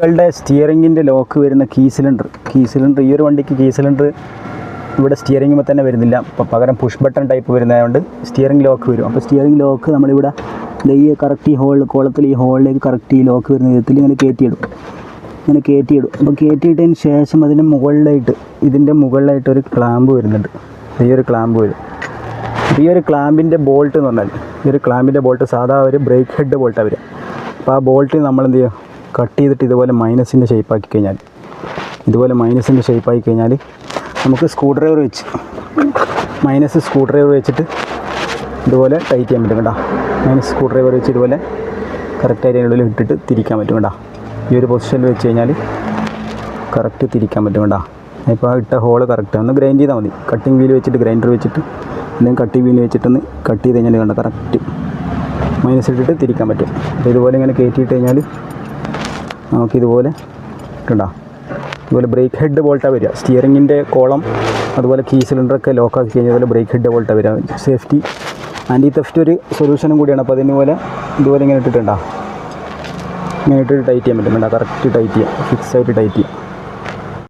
വണ്ടികളുടെ സ്റ്റിയറിങ്ങിന്റെ ലോക്ക് വരുന്ന കീ സിലിണ്ടർ കീ സിലിണ്ടർ ഈ ഒരു വണ്ടിക്ക് കീ സിലിണ്ടർ ഇവിടെ സ്റ്റിയറിങ്ങുമ്പോൾ തന്നെ വരുന്നില്ല. അപ്പോൾ പകരം പുഷ് ബട്ടൺ ടൈപ്പ് വരുന്നതുകൊണ്ട് സ്റ്റിയറിംഗ് ലോക്ക് വരും. അപ്പോൾ സ്റ്റിയറിംഗ് ലോക്ക് നമ്മളിവിടെ ഈ കറക്റ്റ് ഈ ഹോളിൽ കോളത്തിൽ ഈ ഹോളിലേക്ക് കറക്റ്റ് ഈ ലോക്ക് വരുന്ന വിധത്തിൽ ഇങ്ങനെ കയറ്റിയിടും. ഇങ്ങനെ കയറ്റിയിടും. അപ്പോൾ കയറ്റിയിട്ടതിന് ശേഷം അതിന് മുകളിലായിട്ട് ഇതിന്റെ മുകളിലായിട്ട് ഒരു ക്ലാമ്പ് വരുന്നുണ്ട്. ഈ ഒരു ക്ലാമ്പ് വരും. ഈ ഒരു ക്ലാമ്പിന്റെ ബോൾട്ട് എന്ന് പറഞ്ഞാൽ ഈ ഒരു ക്ലാമ്പിന്റെ ബോൾട്ട് സാധാ ഒരു ബ്രേക്ക് ഹെഡ് ബോൾട്ടാണ് വരിക. അപ്പോൾ ആ ബോൾട്ട് നമ്മൾ എന്ത് ചെയ്യും? കട്ട് ചെയ്തിട്ട് ഇതുപോലെ മൈനസിന്റെ ഷേപ്പാക്കി കഴിഞ്ഞാൽ ഇതുപോലെ മൈനസിന്റെ ഷേപ്പാക്കി കഴിഞ്ഞാൽ നമുക്ക് സ്ക്രൂ ഡ്രൈവർ വെച്ച് മൈനസ് സ്ക്രൂ ഡ്രൈവർ വെച്ചിട്ട് ഇതുപോലെ ടൈറ്റ് ചെയ്യാൻ പറ്റും കേട്ടോ. മൈനസ് സ്ക്രൂ ഡ്രൈവർ വെച്ച് ഇതുപോലെ കറക്റ്റായിട്ട് അതിനുള്ളിൽ ഇട്ടിട്ട് തിരിക്കാൻ പറ്റും കേട്ടോ. ഈ ഒരു പൊസിഷനിൽ വെച്ച് കഴിഞ്ഞാൽ കറക്റ്റ് തിരിക്കാൻ പറ്റും കേട്ടോ. ഇപ്പോൾ ഇട്ട ഹോൾ കറക്റ്റ് ഒന്ന് ഗ്രൈൻഡ് ചെയ്താൽ മതി. കട്ടിംഗ് വീൽ വെച്ചിട്ട് ഗ്രൈൻഡർ വെച്ചിട്ട് എന്തെങ്കിലും കട്ടിംഗ് വീൽ വെച്ചിട്ടൊന്ന് കട്ട് ചെയ്ത് കഴിഞ്ഞാൽ കണ്ട കറക്റ്റ് മൈനസ് ഇട്ടിട്ട് തിരിക്കാൻ പറ്റും. അപ്പോൾ ഇതുപോലെ ഇങ്ങനെ കയറ്റിയിട്ട് കഴിഞ്ഞാൽ നമുക്കിതുപോലെ കണ്ടോ. ഇതുപോലെ ബ്രേക്ക് ഹെഡ് ബോൾട്ടാണ് വരിക. സ്റ്റിയറിങ്ങിന്റെ കോളം അതുപോലെ കീ സിലിണ്ടറൊക്കെ ലോക്കാക്കി കഴിഞ്ഞാൽ ഇതുപോലെ ബ്രേക്ക് ഹെഡ് ബോൾട്ടാണ് വരിക. സേഫ്റ്റി ആന്റി തെഫ്റ്റ് ഒരു സൊല്യൂഷനും കൂടിയാണ്. അപ്പോൾ അതിന് പോലെ ഇതുപോലെ ഇങ്ങനെ ഇട്ടിട്ടുണ്ടോ. ഇങ്ങനെ ഇട്ടിട്ട് ടൈറ്റ് ചെയ്യാൻ പറ്റും. വേണ്ട കറക്റ്റ് ടൈറ്റ് ചെയ്യാം. ഫിക്സ് ആയിട്ട് ടൈറ്റ് ചെയ്യാം.